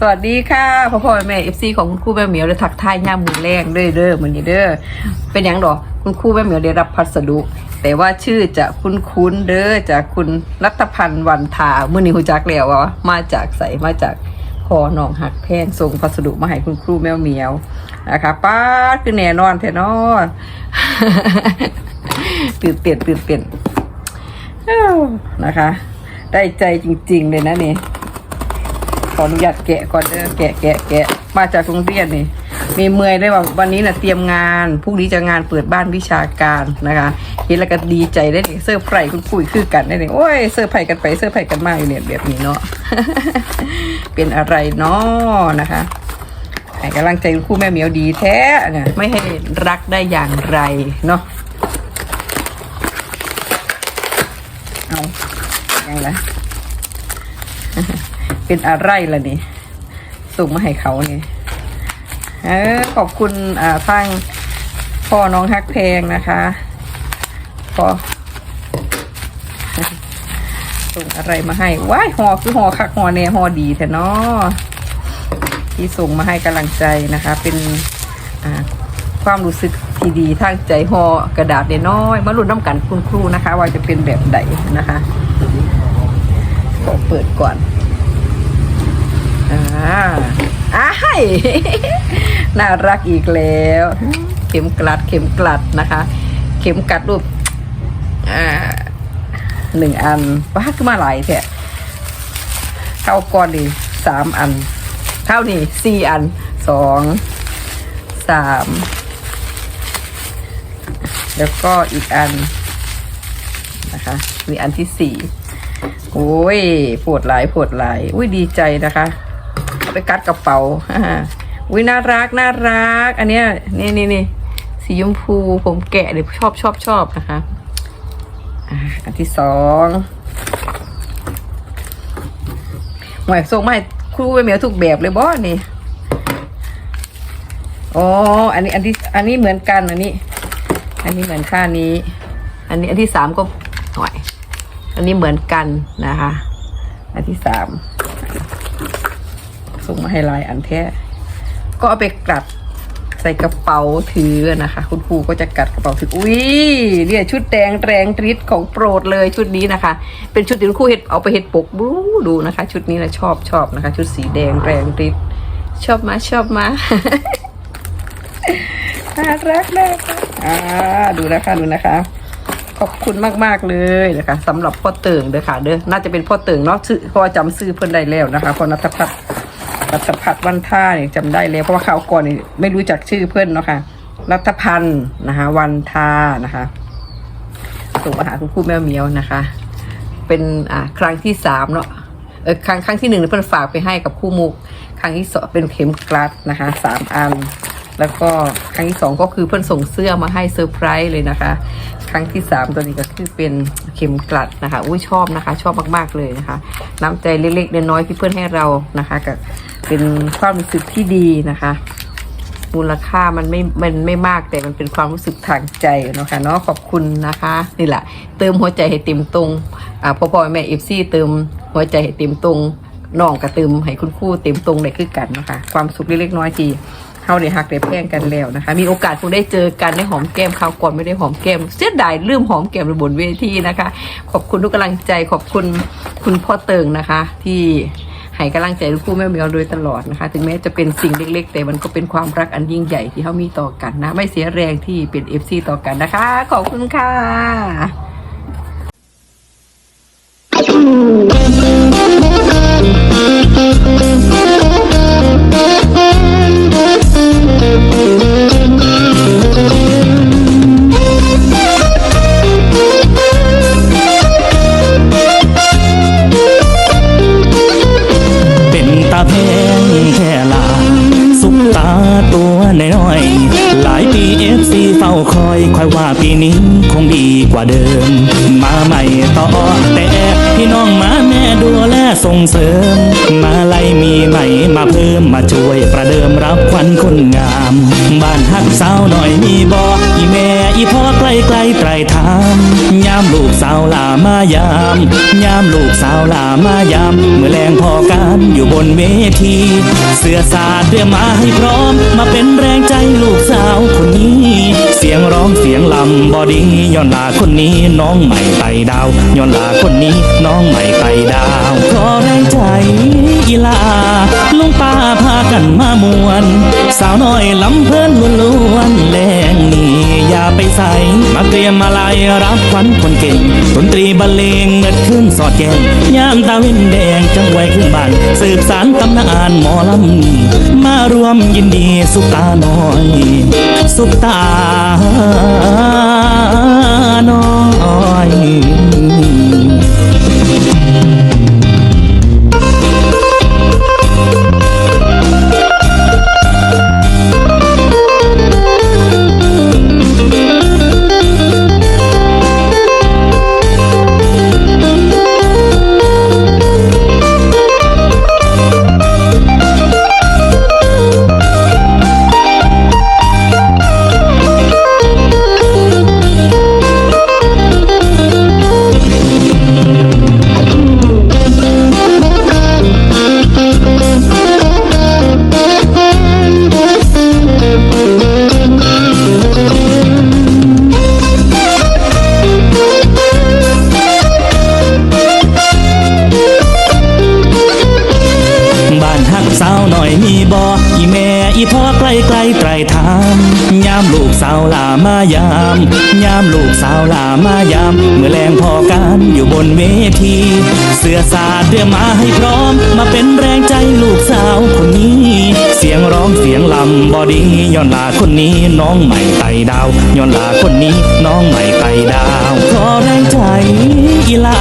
สวัสดีค่ะพ่อพ่อแม่เอฟซีของคุณครูแม่เหมียวเลยทักทายย่ามมือแรงเด้อเด้อมือนี้เด้อเป็นยังดอกคุณครูแม่เหมียวได้รับพัสดุ แต่ว่าชื่อจะคุ้นคุ้นเด้อจากคุณรัตพันธ์วันทามื่อนี้หูจักแล้วว่ามาจากใสมาจากคอหนองหักแพงส่งพัสดุมาให้คุณครูแม่เหมียวนะคะป้าคือแน่นอนแท้นอนตื่นเต้นตื่นเต้นนะคะ ได้ใจจริง ๆ เลยนะนี่ ขออนุญาตแกะก่อนเด้อแกะแกะแกะมาจากโรงเรียนนี่ มีเมื่อยได้ว่าวันนี้นะเตรียมงานพรุ่งนี้จะงานเปิดบ้านวิชาการนะคะเห็นแล้วก็ดีใจได้เลยเสื้อไพรคุณปุ๋ยคือกันได้เลยโอ้ยเสื้อไพรกันไปเสื้อไพรกันมาอยู่เนี่ยแบบนี้เนาะเป็นอะไรเนาะนะคะให้กำลังใจคุณครูแม่เหมียวดีแท้เนี่ยไม่ให้รักได้อย่างไรเนาะเอาอย่างไร เป็นอะไรล่ะนี่ส่งมาให้เขาเนี่ยเออขอบคุณอ่าทางพ่อน้องฮักเพลงนะคะพอส่งอะไรมาให้ว้ายหอคือหอคักหอเน่หอดีแท้เนาะที่ส่งมาให้กำลังใจนะคะ เป็นอ่าความรู้สึกที่ดีทางใจหอกระดาษเน้อยมาลุ้นน้ำกันคุณครูนะคะ ว่าจะเป็นแบบใดนะคะขอเปิดก่อน อ่าอ้ายน่ารักอีกแล้ว เข็มกลัด เข็มกลัดนะคะ เข็มกลัดรูปอ่าหนึ่งอันว้าขึ้นมาหลายแท้เข้าก่อนดีสามอันเข้านี่สี่อันสองสามแล้วก็อีกอันนะคะ มีอันที่สี่โอ้ยปวดหลายปวดหลายอุ้ยดีใจนะคะ ไปกัดกระเป๋าอุ้ยน่ารักน่ารัก อันเนี้ยนี่นี่นี่สีชมพูผมแกะเลยวชอบชอบชอบนะคะอันที่สองหมายส่งมาให้ครูไปเหมียวถูกแบบเลยบอสนี่อ๋ออันนี้อันที่อันนี้เหมือนกันอันนี้ อันนี้เหมือนค่านี้ อันนี้อันที่สามก็หน่อย อันนี้เหมือนกันนะคะ อันที่สาม ส่งมาให้ลายอันแท้ ก็เอาไปกัดใส่กระเป๋าถือนะคะ คุณครูก็จะกัดกระเป๋าถืออุ้ยเนี่ยชุดแดงแรงริดของโปรดเลยชุดนี้นะคะ เป็นชุดที่คุณครูเห็ดเอาไปเห็ดปกบูดูนะคะ ชุดนี้นะชอบชอบนะคะ ชุดสีแดงแรงริดชอบมาชอบมาน่ารักมากค่ะอ่าดูนะคะดูนะคะ ขอบคุณมากๆเลยนะคะสำหรับพ่อเติงเด้อค่ะเด้อน่าจะเป็นพ่อเติงเนาะชื่อเพราะว่าจำชื่อเพิ่อนได้แล้วนะคะพ่อนัทพัฒน์ รัตพัฒน์วันท่าเนี่ยจำได้แล้วเพราะว่าคราวก่อนนี่ไม่รู้จักชื่อเพิ่อนเนาะค่ะรัตพันธ์นะคะ วันทานะคะส่งมาหาคุณครูแมวเหมียวนะคะ เป็นอ่าครั้งที่สามเนาะเออครั้งครั้งที่หนึ่งเพิ่อนฝากไปให้กับคู่มุก ครั้งที่สองเป็นเข็มกลัดนะคะสามอัน แล้วก็ครั้งที่สองก็คือเพื่อนส่งเสื้อมาให้เซอร์ไพรส์เลยนะคะ รั้งที่สามตัวนี้ก็คือเป็นเข็มกลัดนะคะอุ้ยชอบนะคะ ชอบมากๆเลยนะคะ น้ำใจเล็กๆน้อยๆที่เพื่อนให้เรานะคะกับเป็นความรู้สึกที่ดีนะคะมูลค่ามันไม่ มันไม่มากแต่มันเป็นความรู้สึกทางใจเนาะค่ะเนาะขอบคุณนะคะนี่แหละเติมหัวใจให้เต็มตรงอ่าพ่อพ่อแม่เอฟซีเติมหัวใจให้เต็มตรงน้องก็เติมให้คุณครู่เต็มตรงได้คือกันนะคะ ความสุขเล็กๆน้อยๆที่ เฮาได้หักได้แพงกันแล้วนะคะ มีโอกาสคงได้เจอกันได้หอมแก้มคราวก่อนไม่ได้หอมแก้ม เสียดายลืมหอมแก้มบนเวทีนะคะ ขอบคุณทุกกำลังใจขอบคุณคุณพ่อเติงนะคะ ที่ให้กำลังใจลูกคู่แม่เมียวโดยตลอดนะคะ ถึงแม้จะเป็นสิ่งเล็ก ๆ แต่มันก็เป็นความรักอันยิ่งใหญ่ที่เขามีต่อกันนะ ไม่เสียแรงที่เป็นเอฟซีต่อกันนะคะ ขอบคุณค่ะ คงดีกว่าเดิม มาใหม่ต่อแต่พี่น้องมาแม่ดูแลส่งเสริม มาไล่มีใหม่มาเพิ่มมาช่วยประเดิมรับควันคนงาม บ้านฮักสาวหน่อยมีบออีแม่อีพ่อใกล้ใกลไตรทางามลูกสาวลามายามยามลูกสาวลามายามเมื่อแรงพอกันอยู่บนเวที เสื้อสาดเตรียมมาให้พร้อม มาเป็นแรงใจลูกสาวคนนี้ เสียงร้องเสียงลำบอดีย้อนลาคนนี้ น้องใหม่ไต่ดาวย้อนลาคนนี้ น้องใหม่ไต่ดาวขอแรงใจอีลาลุงป้าพากันมามวน สาวน้อยลำเพลินล้วนแรงนี่ย่า ไปใส่มาเตรียมมาลายรับขวัญคนเก่งดนตรีบรรเลงเงิดขึ้นสอดแกงยามตาเว้นแดงจังไว้ขึ้นบ้านสืบสารตำนานหมอลำนี้มารวมยินดีสุขตาน้อย สุขตา ยามลูกสาวลามายาม ยามลูกสาวลามายาม เมื่อแรงพอกันอยู่บนเวที เสื้อสาดเตรียมมาให้พร้อม มาเป็นแรงใจลูกสาวคนนี้ เสียงร้องเสียงลำบอดีย้อนลาคนนี้น้องใหม่ไต่ดาวย้อนลาคนนี้น้องใหม่ไต่ดาวขอแรงใจ ลา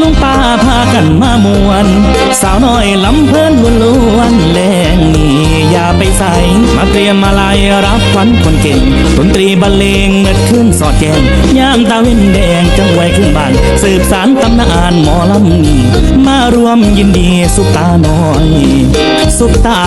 ลุงป้าพากันมามวน สาวน้อยลำเพลินล้วนแรงนี่อย่าไปใส่มาเตรียมมาลายรับขวัญคนเก่งดนตรีบรรเลงเงิดขึ้นสอดแกงยามตาเว้นแดงจังไวขึ้นบ้าน สืบสารตำนานหมอลำนี่มารวมยินดีสุตาน้อย สุตา